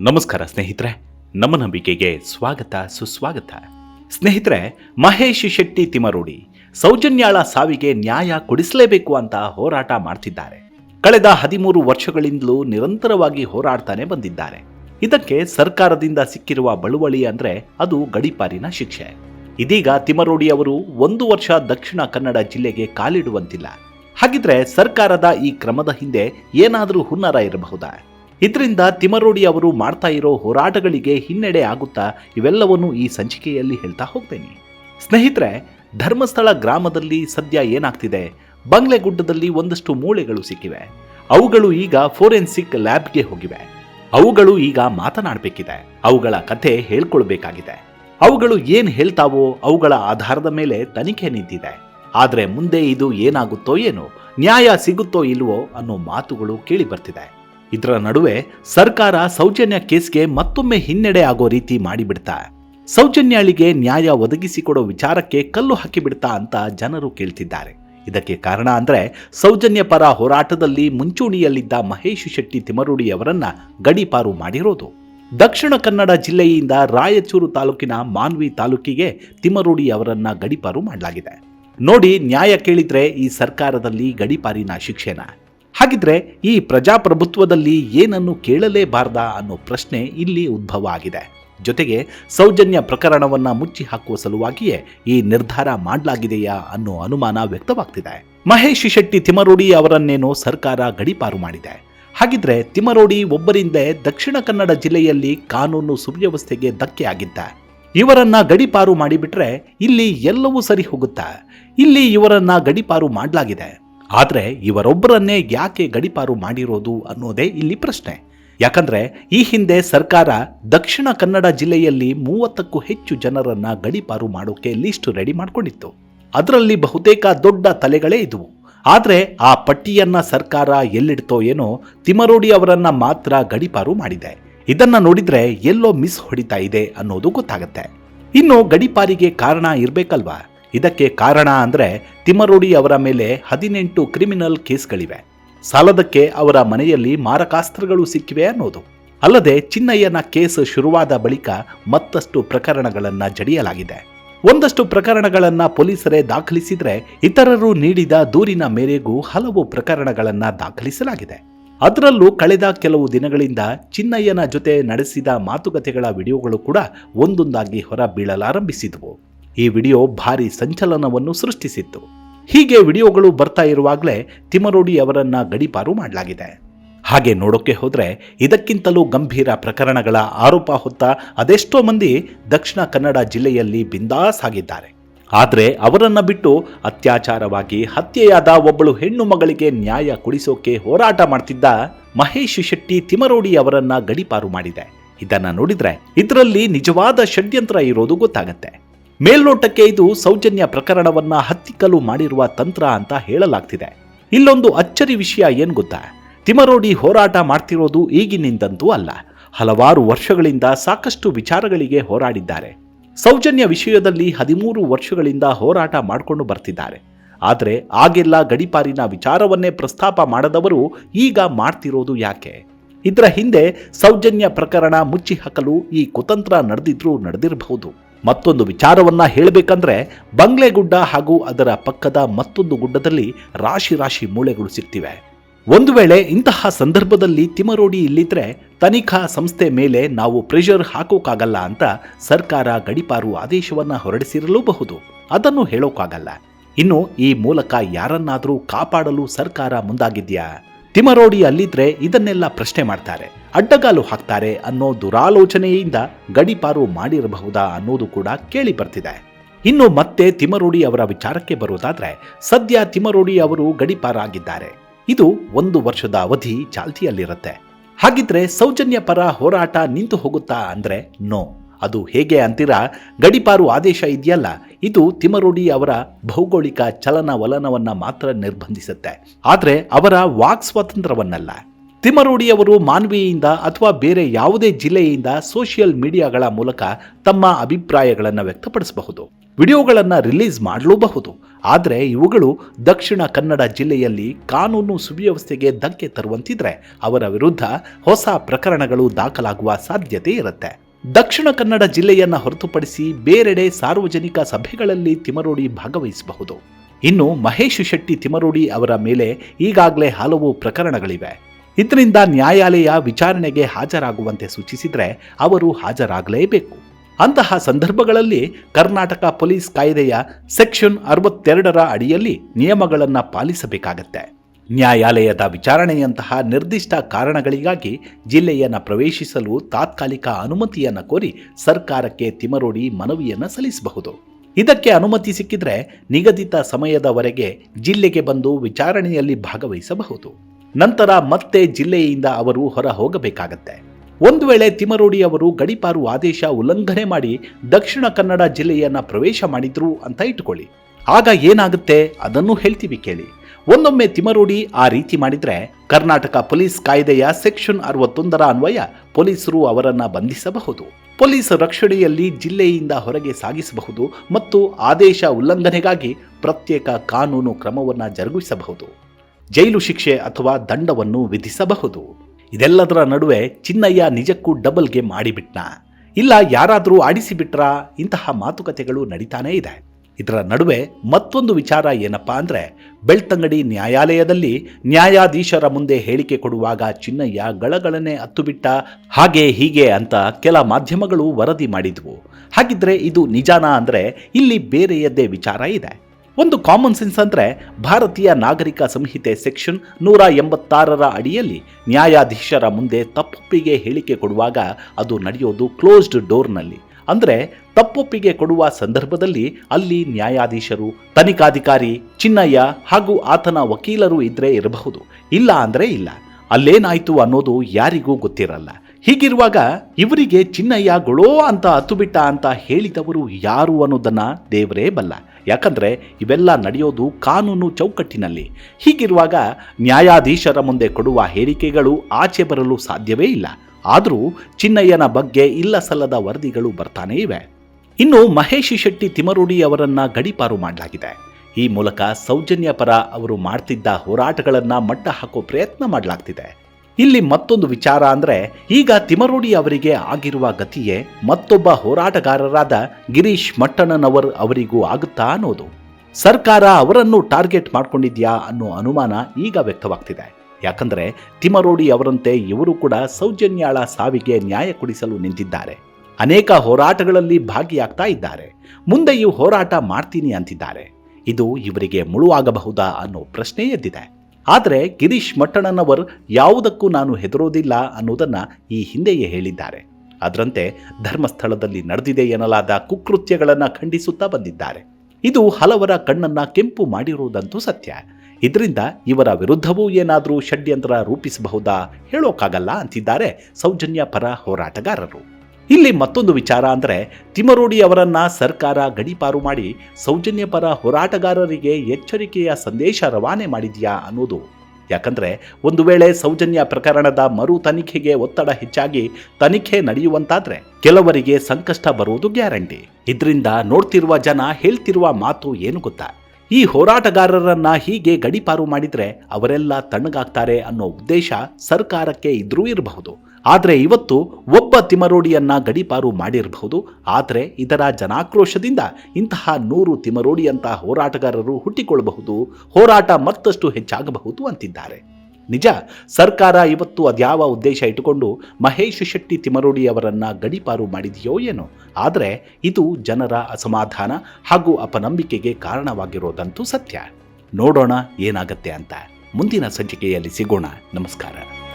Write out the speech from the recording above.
ನಮಸ್ಕಾರ ಸ್ನೇಹಿತರೆ, ನಮ್ಮ ನಂಬಿಕೆಗೆ ಸ್ವಾಗತ, ಸುಸ್ವಾಗತ. ಸ್ನೇಹಿತರೆ, ಮಹೇಶ್ ಶೆಟ್ಟಿ ತಿಮರೋಡಿ ಸೌಜನ್ಯಾಳ ಸಾವಿಗೆ ನ್ಯಾಯ ಕೊಡಿಸಲೇಬೇಕು ಅಂತ ಹೋರಾಟ ಮಾಡ್ತಿದ್ದಾರೆ. ಕಳೆದ ಹದಿಮೂರು ವರ್ಷಗಳಿಂದಲೂ ನಿರಂತರವಾಗಿ ಹೋರಾಡ್ತಾನೆ ಬಂದಿದ್ದಾರೆ. ಇದಕ್ಕೆ ಸರ್ಕಾರದಿಂದ ಸಿಕ್ಕಿರುವ ಬಳುವಳಿ ಅಂದ್ರೆ ಅದು ಗಡಿಪಾರಿನ ಶಿಕ್ಷೆ. ಇದೀಗ ತಿಮರೋಡಿ ಅವರು ಒಂದು ವರ್ಷ ದಕ್ಷಿಣ ಕನ್ನಡ ಜಿಲ್ಲೆಗೆ ಕಾಲಿಡುವಂತಿಲ್ಲ. ಹಾಗಿದ್ರೆ ಸರ್ಕಾರದ ಈ ಕ್ರಮದ ಹಿಂದೆ ಏನಾದರೂ ಹುನ್ನಾರ ಇರಬಹುದಾ? ಇದರಿಂದ ತಿಮರೋಡಿ ಅವರು ಮಾಡ್ತಾ ಇರೋ ಹೋರಾಟಗಳಿಗೆ ಹಿನ್ನಡೆ ಆಗುತ್ತಾ ಇವೆಲ್ಲವನ್ನು ಈ ಸಂಚಿಕೆಯಲ್ಲಿ ಹೇಳ್ತಾ ಹೋಗ್ತೇನೆ. ಸ್ನೇಹಿತರೆ, ಧರ್ಮಸ್ಥಳ ಗ್ರಾಮದಲ್ಲಿ ಸದ್ಯ ಏನಾಗ್ತಿದೆ? ಬಂಗ್ಲೆಗುಡ್ಡದಲ್ಲಿ ಒಂದಷ್ಟು ಮೂಳೆಗಳು ಸಿಕ್ಕಿವೆ. ಅವುಗಳು ಈಗ ಫೋರೆನ್ಸಿಕ್ ಲ್ಯಾಬ್ಗೆ ಹೋಗಿವೆ. ಅವುಗಳು ಈಗ ಮಾತನಾಡಬೇಕಿದೆ. ಅವುಗಳ ಕಥೆ ಹೇಳ್ಕೊಳ್ಬೇಕಾಗಿದೆ. ಅವುಗಳು ಏನ್ ಹೇಳ್ತಾವೋ ಅವುಗಳ ಆಧಾರದ ಮೇಲೆ ತನಿಖೆ ನಿಂತಿದೆ. ಆದ್ರೆ ಮುಂದೆ ಇದು ಏನಾಗುತ್ತೋ ಏನೋ, ನ್ಯಾಯ ಸಿಗುತ್ತೋ ಇಲ್ವೋ ಅನ್ನೋ ಮಾತುಗಳು ಕೇಳಿ ಬರ್ತಿದೆ. ಇದರ ನಡುವೆ ಸರ್ಕಾರ ಸೌಜನ್ಯ ಕೇಸ್ಗೆ ಮತ್ತೊಮ್ಮೆ ಹಿನ್ನಡೆ ಆಗೋ ರೀತಿ ಮಾಡಿಬಿಡ್ತಾ. ಸೌಜನ್ಯಾಳಿಗೆ ನ್ಯಾಯ ಒದಗಿಸಿಕೊಡೋ ವಿಚಾರಕ್ಕೆ ಕಲ್ಲು ಹಾಕಿಬಿಡ್ತಾ ಅಂತ ಜನರು ಕೇಳ್ತಿದ್ದಾರೆ. ಇದಕ್ಕೆ ಕಾರಣ ಅಂದ್ರೆ ಸೌಜನ್ಯ ಪರ ಹೋರಾಟದಲ್ಲಿ ಮುಂಚೂಣಿಯಲ್ಲಿದ್ದ ಮಹೇಶ್ ಶೆಟ್ಟಿ ತಿಮರುಡಿ ಅವರನ್ನ ಗಡೀಪಾರು ಮಾಡಿರೋದು. ದಕ್ಷಿಣ ಕನ್ನಡ ಜಿಲ್ಲೆಯಿಂದ ರಾಯಚೂರು ತಾಲೂಕಿನ ಮಾನ್ವಿ ತಾಲೂಕಿಗೆ ತಿಮರುಡಿ ಅವರನ್ನ ಗಡೀಪಾರು ಮಾಡಲಾಗಿದೆ. ನೋಡಿ ನ್ಯಾಯ ಕೇಳಿದ್ರೆ ಈ ಸರ್ಕಾರದಲ್ಲಿ ಗಡೀಪಾರಿನ ಶಿಕ್ಷೆನ. ಹಾಗಿದ್ರೆ ಈ ಪ್ರಜಾಪ್ರಭುತ್ವದಲ್ಲಿ ಏನನ್ನು ಕೇಳಲೇಬಾರ್ದಾ ಅನ್ನೋ ಪ್ರಶ್ನೆ ಇಲ್ಲಿ ಉದ್ಭವ ಆಗಿದೆ ಜೊತೆಗೆ ಸೌಜನ್ಯ ಪ್ರಕರಣವನ್ನ ಮುಚ್ಚಿ ಹಾಕುವ ಸಲುವಾಗಿಯೇ ಈ ನಿರ್ಧಾರ ಮಾಡಲಾಗಿದೆಯಾ ಅನ್ನೋ ಅನುಮಾನ ವ್ಯಕ್ತವಾಗ್ತಿದೆ. ಮಹೇಶ್ ಶೆಟ್ಟಿ ತಿಮರೋಡಿ ಅವರನ್ನೇನೋ ಸರ್ಕಾರ ಗಡೀಪಾರು ಮಾಡಿದೆ. ಹಾಗಿದ್ರೆ ತಿಮರೋಡಿ ಒಬ್ಬರಿಂದೇ ದಕ್ಷಿಣ ಕನ್ನಡ ಜಿಲ್ಲೆಯಲ್ಲಿ ಕಾನೂನು ಸುವ್ಯವಸ್ಥೆಗೆ ಧಕ್ಕೆ ಆಗಿದ್ದ. ಇವರನ್ನ ಗಡಿಪಾರು ಮಾಡಿಬಿಟ್ರೆ ಇಲ್ಲಿ ಎಲ್ಲವೂ ಸರಿ ಹೋಗುತ್ತಾ? ಇಲ್ಲಿ ಇವರನ್ನ ಗಡಿಪಾರು ಮಾಡಲಾಗಿದೆ. ಆದ್ರೆ ಇವರೊಬ್ಬರನ್ನೇ ಯಾಕೆ ಗಡಿಪಾರು ಮಾಡಿರೋದು ಅನ್ನೋದೇ ಇಲ್ಲಿ ಪ್ರಶ್ನೆ. ಯಾಕಂದ್ರೆ ಈ ಹಿಂದೆ ಸರ್ಕಾರ ದಕ್ಷಿಣ ಕನ್ನಡ ಜಿಲ್ಲೆಯಲ್ಲಿ ಮೂವತ್ತಕ್ಕೂ ಹೆಚ್ಚು ಜನರನ್ನ ಗಡಿಪಾರು ಮಾಡೋಕೆ ಲಿಸ್ಟ್ ರೆಡಿ ಮಾಡ್ಕೊಂಡಿತ್ತು. ಅದರಲ್ಲಿ ಬಹುತೇಕ ದೊಡ್ಡ ತಲೆಗಳೇ ಇದ್ವು. ಆದರೆ ಆ ಪಟ್ಟಿಯನ್ನ ಸರ್ಕಾರ ಎಲ್ಲಿಡ್ತೋ ಏನೋ ತಿಮರೋಡಿ ಅವರನ್ನ ಮಾತ್ರ ಗಡಿಪಾರು ಮಾಡಿದೆ. ಇದನ್ನ ನೋಡಿದ್ರೆ ಎಲ್ಲೋ ಮಿಸ್ ಹೊಡಿತಾ ಇದೆ ಅನ್ನೋದು ಗೊತ್ತಾಗುತ್ತೆ. ಇನ್ನು ಗಡಿಪಾರಿಗೆ ಕಾರಣ ಇರ್ಬೇಕಲ್ವಾ? ಇದಕ್ಕೆ ಕಾರಣ ಅಂದ್ರೆ ತಿಮ್ಮರುಡಿ ಅವರ ಮೇಲೆ ಹದಿನೆಂಟು ಕ್ರಿಮಿನಲ್ ಕೇಸ್ಗಳಿವೆ. ಸಾಲದಕ್ಕೆ ಅವರ ಮನೆಯಲ್ಲಿ ಮಾರಕಾಸ್ತ್ರಗಳು ಸಿಕ್ಕಿವೆ ಅನ್ನೋದು. ಅಲ್ಲದೆ ಚಿನ್ನಯ್ಯನ ಕೇಸ್ ಶುರುವಾದ ಬಳಿಕ ಮತ್ತಷ್ಟು ಪ್ರಕರಣಗಳನ್ನ ಜಡಿಯಲಾಗಿದೆ. ಒಂದಷ್ಟು ಪ್ರಕರಣಗಳನ್ನ ಪೊಲೀಸರೇ ದಾಖಲಿಸಿದ್ರೆ ಇತರರು ನೀಡಿದ ದೂರಿನ ಮೇರೆಗೂ ಹಲವು ಪ್ರಕರಣಗಳನ್ನ ದಾಖಲಿಸಲಾಗಿದೆ. ಅದರಲ್ಲೂ ಕಳೆದ ಕೆಲವು ದಿನಗಳಿಂದ ಚಿನ್ನಯ್ಯನ ಜೊತೆ ನಡೆಸಿದ ಮಾತುಕತೆಗಳ ವಿಡಿಯೋಗಳು ಕೂಡ ಒಂದೊಂದಾಗಿ ಹೊರ ಬೀಳಲಾರಂಭಿಸಿದವು ಈ ವಿಡಿಯೋ ಭಾರಿ ಸಂಚಲನವನ್ನು ಸೃಷ್ಟಿಸಿತ್ತು. ಹೀಗೆ ವಿಡಿಯೋಗಳು ಬರ್ತಾ ಇರುವಾಗಲೇ ತಿಮರೋಡಿ ಅವರನ್ನ ಗಡಿಪಾರು ಮಾಡಲಾಗಿದೆ. ಹಾಗೆ ನೋಡೋಕ್ಕೆ ಹೋದರೆ ಇದಕ್ಕಿಂತಲೂ ಗಂಭೀರ ಪ್ರಕರಣಗಳ ಆರೋಪ ಹೊತ್ತ ಅದೆಷ್ಟೋ ಮಂದಿ ದಕ್ಷಿಣ ಕನ್ನಡ ಜಿಲ್ಲೆಯಲ್ಲಿ ಬಿಂದಾಸ್ ಆಗಿದ್ದಾರೆ. ಆದರೆ ಅವರನ್ನು ಬಿಟ್ಟು ಅತ್ಯಾಚಾರವಾಗಿ ಹತ್ಯೆಯಾದ ಒಬ್ಬಳು ಹೆಣ್ಣು ಮಗಳಿಗೆ ನ್ಯಾಯ ಕೊಡಿಸೋಕೆ ಹೋರಾಟ ಮಾಡ್ತಿದ್ದ ಮಹೇಶ್ ಶೆಟ್ಟಿ ತಿಮರೋಡಿ ಅವರನ್ನ ಗಡಿಪಾರು ಮಾಡಿದೆ. ಇದನ್ನು ನೋಡಿದ್ರೆ ಇದರಲ್ಲಿ ನಿಜವಾದ ಷಡ್ಯಂತ್ರ ಇರೋದು ಗೊತ್ತಾಗತ್ತೆ. ಮೇಲ್ನೋಟಕ್ಕೆ ಇದು ಸೌಜನ್ಯ ಪ್ರಕರಣವನ್ನ ಹತ್ತಿಕ್ಕಲು ಮಾಡಿರುವ ತಂತ್ರ ಅಂತ ಹೇಳಲಾಗ್ತಿದೆ. ಇಲ್ಲೊಂದು ಅಚ್ಚರಿ ವಿಷಯ ಏನ್ ಗೊತ್ತಾ? ತಿಮರೋಡಿ ಹೋರಾಟ ಮಾಡ್ತಿರೋದು ಈಗಿನಿಂದಂತೂ ಅಲ್ಲ. ಹಲವಾರು ವರ್ಷಗಳಿಂದ ಸಾಕಷ್ಟು ವಿಚಾರಗಳಿಗೆ ಹೋರಾಡಿದ್ದಾರೆ. ಸೌಜನ್ಯ ವಿಷಯದಲ್ಲಿ ಹದಿಮೂರು ವರ್ಷಗಳಿಂದ ಹೋರಾಟ ಮಾಡಿಕೊಂಡು ಬರ್ತಿದ್ದಾರೆ. ಆದರೆ ಆಗೆಲ್ಲ ಗಡಿಪಾರಿನ ವಿಚಾರವನ್ನೇ ಪ್ರಸ್ತಾಪ ಮಾಡದವರು ಈಗ ಮಾಡ್ತಿರೋದು ಯಾಕೆ? ಇದರ ಹಿಂದೆ ಸೌಜನ್ಯ ಪ್ರಕರಣ ಮುಚ್ಚಿ ಹಾಕಲು ಈ ಕುತಂತ್ರ ನಡೆದಿದ್ರೂ ನಡೆದಿರಬಹುದು. ಮತ್ತೊಂದು ವಿಚಾರವನ್ನ ಹೇಳಬೇಕಂದ್ರೆ ಬಂಗ್ಲೆಗುಡ್ಡ ಹಾಗೂ ಅದರ ಪಕ್ಕದ ಮತ್ತೊಂದು ಗುಡ್ಡದಲ್ಲಿ ರಾಶಿ ರಾಶಿ ಮೂಳೆಗಳು ಸಿಗ್ತಿವೆ. ಒಂದು ವೇಳೆ ಇಂತಹ ಸಂದರ್ಭದಲ್ಲಿ ತಿಮರೋಡಿ ಇಲ್ಲಿದ್ರೆ ತನಿಖಾ ಸಂಸ್ಥೆ ಮೇಲೆ ನಾವು ಪ್ರೆಷರ್ ಹಾಕೋಕ್ಕಾಗಲ್ಲ ಅಂತ ಸರ್ಕಾರ ಗಡಿಪಾರು ಆದೇಶವನ್ನ ಹೊರಡಿಸಿರಲೂಬಹುದು. ಅದನ್ನು ಹೇಳೋಕ್ಕಾಗಲ್ಲ ಇನ್ನು ಈ ಮೂಲಕ ಯಾರನ್ನಾದರೂ ಕಾಪಾಡಲು ಸರ್ಕಾರ ಮುಂದಾಗಿದ್ಯಾ? ತಿಮರೋಡಿ ಅಲ್ಲಿದ್ರೆ ಇದನ್ನೆಲ್ಲ ಪ್ರಶ್ನೆ ಮಾಡ್ತಾರೆ. ಅಡ್ಡಗಾಲು ಹಾಕ್ತಾರೆ ಅನ್ನೋ ದುರಾಲೋಚನೆಯಿಂದ ಗಡಿಪಾರು ಮಾಡಿರಬಹುದಾ ಅನ್ನೋದು ಕೂಡ ಕೇಳಿ ಬರ್ತಿದೆ. ಇನ್ನು ಮತ್ತೆ ತಿಮರೋಡಿ ಅವರ ವಿಚಾರಕ್ಕೆ ಬರುವುದಾದ್ರೆ ಸದ್ಯ ತಿಮರೋಡಿ ಅವರು ಗಡಿಪಾರಾಗಿದ್ದಾರೆ. ಇದು ಒಂದು ವರ್ಷದ ಅವಧಿ ಚಾಲ್ತಿಯಲ್ಲಿರುತ್ತೆ. ಹಾಗಿದ್ರೆ ಸೌಜನ್ಯ ಪರ ಹೋರಾಟ ನಿಂತು ಹೋಗುತ್ತಾ ಅಂದ್ರೆ ನೋ. ಅದು ಹೇಗೆ ಅಂತೀರಾ? ಗಡಿಪಾರು ಆದೇಶ ಇದೆಯಲ್ಲ, ಇದು ತಿಮರೋಡಿ ಅವರ ಭೌಗೋಳಿಕ ಚಲನವಲನವನ್ನು ಮಾತ್ರ ನಿರ್ಬಂಧಿಸುತ್ತೆ. ಆದರೆ ಅವರ ವಾಕ್ ಸ್ವಾತಂತ್ರ್ಯವನ್ನಲ್ಲ. ತಿಮರೋಡಿಯವರು ಮಾನ್ವಿಯಿಂದ ಅಥವಾ ಬೇರೆ ಯಾವುದೇ ಜಿಲ್ಲೆಯಿಂದ ಸೋಷಿಯಲ್ ಮೀಡಿಯಾಗಳ ಮೂಲಕ ತಮ್ಮ ಅಭಿಪ್ರಾಯಗಳನ್ನು ವ್ಯಕ್ತಪಡಿಸಬಹುದು. ವಿಡಿಯೋಗಳನ್ನು ರಿಲೀಸ್ ಮಾಡಲೂಬಹುದು. ಆದರೆ ಇವುಗಳು ದಕ್ಷಿಣ ಕನ್ನಡ ಜಿಲ್ಲೆಯಲ್ಲಿ ಕಾನೂನು ಸುವ್ಯವಸ್ಥೆಗೆ ಧಕ್ಕೆ ತರುವಂತಿದ್ರೆ ಅವರ ವಿರುದ್ಧ ಹೊಸ ಪ್ರಕರಣಗಳು ದಾಖಲಾಗುವ ಸಾಧ್ಯತೆ ಇರುತ್ತೆ. ದಕ್ಷಿಣ ಕನ್ನಡ ಜಿಲ್ಲೆಯನ್ನ ಹೊರತುಪಡಿಸಿ ಬೇರೆಡೆ ಸಾರ್ವಜನಿಕ ಸಭೆಗಳಲ್ಲಿ ತಿಮರೋಡಿ ಭಾಗವಹಿಸಬಹುದು. ಇನ್ನು ಮಹೇಶ್ ಶೆಟ್ಟಿ ತಿಮರೋಡಿ ಅವರ ಮೇಲೆ ಈಗಾಗಲೇ ಹಲವು ಪ್ರಕರಣಗಳಿವೆ. ಇದರಿಂದ ನ್ಯಾಯಾಲಯ ವಿಚಾರಣೆಗೆ ಹಾಜರಾಗುವಂತೆ ಸೂಚಿಸಿದರೆ ಅವರು ಹಾಜರಾಗಲೇಬೇಕು. ಅಂತಹ ಸಂದರ್ಭಗಳಲ್ಲಿ ಕರ್ನಾಟಕ ಪೊಲೀಸ್ ಕಾಯ್ದೆಯ ಸೆಕ್ಷನ್ ಅರವತ್ತೆರಡರ ಅಡಿಯಲ್ಲಿ ನಿಯಮಗಳನ್ನು ಪಾಲಿಸಬೇಕಾಗತ್ತೆ. ನ್ಯಾಯಾಲಯದ ವಿಚಾರಣೆಯಂತಹ ನಿರ್ದಿಷ್ಟ ಕಾರಣಗಳಿಗಾಗಿ ಜಿಲ್ಲೆಯನ್ನು ಪ್ರವೇಶಿಸಲು ತಾತ್ಕಾಲಿಕ ಅನುಮತಿಯನ್ನು ಕೋರಿ ಸರ್ಕಾರಕ್ಕೆ ತಿಮರೋಡಿ ಮನವಿಯನ್ನು ಸಲ್ಲಿಸಬಹುದು. ಇದಕ್ಕೆ ಅನುಮತಿ ಸಿಕ್ಕಿದ್ರೆ ನಿಗದಿತ ಸಮಯದವರೆಗೆ ಜಿಲ್ಲೆಗೆ ಬಂದು ವಿಚಾರಣೆಯಲ್ಲಿ ಭಾಗವಹಿಸಬಹುದು. ನಂತರ ಮತ್ತೆ ಜಿಲ್ಲೆಯಿಂದ ಅವರು ಹೊರ ಹೋಗಬೇಕಾಗತ್ತೆ. ಒಂದು ವೇಳೆ ತಿಮರೋಡಿ ಅವರು ಗಡಿಪಾರು ಆದೇಶ ಉಲ್ಲಂಘನೆ ಮಾಡಿ ದಕ್ಷಿಣ ಕನ್ನಡ ಜಿಲ್ಲೆಯನ್ನ ಪ್ರವೇಶ ಮಾಡಿದ್ರು ಅಂತ ಇಟ್ಕೊಳ್ಳಿ ಆಗ ಏನಾಗುತ್ತೆ? ಅದನ್ನು ಹೇಳ್ತೀವಿ ಕೇಳಿ. ಒಂದೊಮ್ಮೆ ತಿಮರೋಡಿ ಆ ರೀತಿ ಮಾಡಿದರೆ ಕರ್ನಾಟಕ ಪೊಲೀಸ್ ಕಾಯ್ದೆಯ ಸೆಕ್ಷನ್ ಅರವತ್ತೊಂದರ ಅನ್ವಯ ಪೊಲೀಸರು ಅವರನ್ನು ಬಂಧಿಸಬಹುದು. ಪೊಲೀಸ್ ರಕ್ಷಣೆಯಲ್ಲಿ ಜಿಲ್ಲೆಯಿಂದ ಹೊರಗೆ ಸಾಗಿಸಬಹುದು ಮತ್ತು ಆದೇಶ ಉಲ್ಲಂಘನೆಗಾಗಿ ಪ್ರತ್ಯೇಕ ಕಾನೂನು ಕ್ರಮವನ್ನು ಜರುಗಿಸಬಹುದು. ಜೈಲು ಶಿಕ್ಷೆ ಅಥವಾ ದಂಡವನ್ನು ವಿಧಿಸಬಹುದು. ಇದೆಲ್ಲದರ ನಡುವೆ ಚಿನ್ನಯ್ಯ ನಿಜಕ್ಕೂ ಡಬಲ್ಗೆ ಮಾಡಿಬಿಟ್ನಾ? ಇಲ್ಲ ಯಾರಾದರೂ ಆಡಿಸಿಬಿಟ್ರಾ? ಇಂತಹ ಮಾತುಕತೆಗಳು ನಡೀತಾನೇ ಇದೆ. ಇದರ ನಡುವೆ ಮತ್ತೊಂದು ವಿಚಾರ ಏನಪ್ಪಾ ಅಂದ್ರೆ, ಬೆಳ್ತಂಗಡಿ ನ್ಯಾಯಾಲಯದಲ್ಲಿ ನ್ಯಾಯಾಧೀಶರ ಮುಂದೆ ಹೇಳಿಕೆ ಕೊಡುವಾಗ ಚಿನ್ನಯ್ಯ ಗಳಗಳನೆ ಅತ್ತುಬಿಟ್ಟ ಹಾಗೆ ಹೀಗೆ ಅಂತ ಕೆಲ ಮಾಧ್ಯಮಗಳು ವರದಿ ಮಾಡಿದ್ವು. ಹಾಗಿದ್ರೆ ಇದು ನಿಜಾನಾ ಅಂದ್ರೆ ಇಲ್ಲಿ ಬೇರೆಯದ್ದೇ ವಿಚಾರ ಇದೆ. ಒಂದು ಕಾಮನ್ ಸೆನ್ಸ್ ಅಂದ್ರೆ ಭಾರತೀಯ ನಾಗರಿಕ ಸಂಹಿತೆ ಸೆಕ್ಷನ್ ನೂರ ಎಂಬತ್ತಾರರ ಅಡಿಯಲ್ಲಿ ನ್ಯಾಯಾಧೀಶರ ಮುಂದೆ ತಪ್ಪೊಪ್ಪಿಗೆ ಹೇಳಿಕೆ ಕೊಡುವಾಗ ಅದು ನಡೆಯೋದು ಕ್ಲೋಸ್ಡ್ ಡೋರ್ನಲ್ಲಿ ಅಂದರೆ ತಪ್ಪೊಪ್ಪಿಗೆ ಕೊಡುವ ಸಂದರ್ಭದಲ್ಲಿ ಅಲ್ಲಿ ನ್ಯಾಯಾಧೀಶರು, ತನಿಖಾಧಿಕಾರಿ ಚಿನ್ನಯ್ಯ ಹಾಗೂ ಆತನ ವಕೀಲರು ಇದ್ರೆ ಇರಬಹುದು. ಇಲ್ಲ ಅಂದ್ರೆ ಇಲ್ಲ. ಅಲ್ಲೇನಾಯ್ತು ಅನ್ನೋದು ಯಾರಿಗೂ ಗೊತ್ತಿರಲ್ಲ. ಹೀಗಿರುವಾಗ ಇವರಿಗೆ ಚಿನ್ನಯ್ಯ ಗೊಳೋ ಅಂತ ಹತ್ತುಬಿಟ್ಟ ಅಂತ ಹೇಳಿದವರು ಯಾರು ಅನ್ನೋದನ್ನ ದೇವರೇ ಬಲ್ಲ. ಯಾಕಂದ್ರೆ ಇವೆಲ್ಲ ನಡೆಯೋದು ಕಾನೂನು ಚೌಕಟ್ಟಿನಲ್ಲಿ. ಹೀಗಿರುವಾಗ ನ್ಯಾಯಾಧೀಶರ ಮುಂದೆ ಕೊಡುವ ಹೇಳಿಕೆಗಳು ಆಚೆ ಬರಲು ಸಾಧ್ಯವೇ ಇಲ್ಲ. ಆದರೂ ಚಿನ್ನಯ್ಯನ ಬಗ್ಗೆ ಇಲ್ಲ ಸಲ್ಲದ ವರದಿಗಳು ಬರ್ತಾನೇ ಇವೆ. ಇನ್ನು ಮಹೇಶ್ ಶೆಟ್ಟಿ ತಿಮರುಡಿ ಅವರನ್ನ ಗಡಿಪಾರು ಮಾಡಲಾಗಿದೆ. ಈ ಮೂಲಕ ಸೌಜನ್ಯ ಪರ ಅವರು ಮಾಡ್ತಿದ್ದ ಹೋರಾಟಗಳನ್ನ ಮಟ್ಟ ಹಾಕೋ ಪ್ರಯತ್ನ ಮಾಡಲಾಗ್ತಿದೆ. ಇಲ್ಲಿ ಮತ್ತೊಂದು ವಿಚಾರ ಅಂದ್ರೆ, ಈಗ ತಿಮರುಡಿ ಅವರಿಗೆ ಆಗಿರುವ ಗತಿಯೇ ಮತ್ತೊಬ್ಬ ಹೋರಾಟಗಾರರಾದ ಗಿರೀಶ್ ಮಟ್ಟಣ್ಣನವರ್ ಅವರಿಗೂ ಆಗುತ್ತಾ ಅನ್ನೋದು. ಸರ್ಕಾರ ಅವರನ್ನು ಟಾರ್ಗೆಟ್ ಮಾಡ್ಕೊಂಡಿದ್ಯಾ ಅನ್ನೋ ಅನುಮಾನ ಈಗ ವ್ಯಕ್ತವಾಗ್ತಿದೆ. ಯಾಕಂದ್ರೆ, ತಿಮರೋಡಿ ಅವರಂತೆ ಇವರು ಕೂಡ ಸೌಜನ್ಯಾಳ ಸಾವಿಗೆ ನ್ಯಾಯ ಕೊಡಿಸಲು ನಿಂತಿದ್ದಾರೆ. ಅನೇಕ ಹೋರಾಟಗಳಲ್ಲಿ ಭಾಗಿಯಾಗ್ತಾ ಇದ್ದಾರೆ. ಮುಂದೆಯೂ ಹೋರಾಟ ಮಾಡ್ತೀನಿ ಅಂತಿದ್ದಾರೆ. ಇದು ಇವರಿಗೆ ಮುಳುವಾಗಬಹುದಾ ಅನ್ನೋ ಪ್ರಶ್ನೆ ಎದ್ದಿದೆ ಆದರೆ ಗಿರೀಶ್ ಮಟ್ಟಣ್ಣನವರ್ ಯಾವುದಕ್ಕೂ ನಾನು ಹೆದರೋದಿಲ್ಲ ಅನ್ನೋದನ್ನು ಈ ಹಿಂದೆಯೇ ಹೇಳಿದ್ದಾರೆ. ಅದರಂತೆ ಧರ್ಮಸ್ಥಳದಲ್ಲಿ ನಡೆದಿದೆ ಎನ್ನಲಾದ ಕುಕೃತ್ಯಗಳನ್ನು ಖಂಡಿಸುತ್ತಾ ಬಂದಿದ್ದಾರೆ. ಇದು ಹಲವರ ಕಣ್ಣನ್ನು ಕೆಂಪು ಮಾಡಿರುವುದಂತೂ ಸತ್ಯ. ಇದರಿಂದ ಇವರ ವಿರುದ್ಧವೂ ಏನಾದರೂ ಷಡ್ಯಂತ್ರ ರೂಪಿಸಬಹುದಾ ಹೇಳೋಕ್ಕಾಗಲ್ಲ ಅಂತಿದ್ದಾರೆ ಸೌಜನ್ಯ ಪರ ಹೋರಾಟಗಾರರು. ಇಲ್ಲಿ ಮತ್ತೊಂದು ವಿಚಾರ ಅಂದರೆ ತಿಮರೋಡಿ ಅವರನ್ನ ಸರ್ಕಾರ ಗಡಿಪಾರು ಮಾಡಿ ಸೌಜನ್ಯ ಪರ ಹೋರಾಟಗಾರರಿಗೆ ಎಚ್ಚರಿಕೆಯ ಸಂದೇಶ ರವಾನೆ ಮಾಡಿದ್ಯಾ ಅನ್ನೋದು. ಯಾಕಂದರೆ ಒಂದು ವೇಳೆ ಸೌಜನ್ಯ ಪ್ರಕರಣದ ಮರು ತನಿಖೆಗೆ ಒತ್ತಡ ಹೆಚ್ಚಾಗಿ ತನಿಖೆ ನಡೆಯುವಂತಾದರೆ ಕೆಲವರಿಗೆ ಸಂಕಷ್ಟ ಬರುವುದು ಗ್ಯಾರಂಟಿ. ಇದರಿಂದ ನೋಡ್ತಿರುವ ಜನ ಹೇಳ್ತಿರುವ ಮಾತು ಏನು ಗೊತ್ತಾ? ಈ ಹೋರಾಟಗಾರರನ್ನ ಹೀಗೆ ಗಡಿಪಾರು ಮಾಡಿದರೆ ಅವರೆಲ್ಲ ತಣ್ಣಗಾಗ್ತಾರೆ ಅನ್ನೋ ಉದ್ದೇಶ ಸರ್ಕಾರಕ್ಕೆ ಇದ್ರೂ ಇರಬಹುದು. ಆದರೆ ಇವತ್ತು ಒಬ್ಬ ತಿಮರೋಡಿಯನ್ನ ಗಡಿಪಾರು ಮಾಡಿರಬಹುದು. ಆದರೆ ಇದರ ಜನಾಕ್ರೋಶದಿಂದ ಇಂತಹ ನೂರು ತಿಮರೋಡಿಯಂತಹ ಹೋರಾಟಗಾರರು ಹುಟ್ಟಿಕೊಳ್ಳಬಹುದು. ಹೋರಾಟ ಮತ್ತಷ್ಟು ಹೆಚ್ಚಾಗಬಹುದು ಅಂತಿದ್ದಾರೆ. ನಿಜ, ಸರ್ಕಾರ ಇವತ್ತು ಅದ್ಯಾವ ಉದ್ದೇಶ ಇಟ್ಟುಕೊಂಡು ಮಹೇಶ್ ಶೆಟ್ಟಿ ತಿಮರೋಡಿ ಅವರನ್ನ ಗಡಿಪಾರು ಮಾಡಿದೆಯೋ ಏನೋ. ಆದರೆ ಇದು ಜನರ ಅಸಮಾಧಾನ ಹಾಗೂ ಅಪನಂಬಿಕೆಗೆ ಕಾರಣವಾಗಿರೋದಂತೂ ಸತ್ಯ. ನೋಡೋಣ ಏನಾಗತ್ತೆ ಅಂತ. ಮುಂದಿನ ಸಂಚಿಕೆಯಲ್ಲಿ ಸಿಗೋಣ. ನಮಸ್ಕಾರ.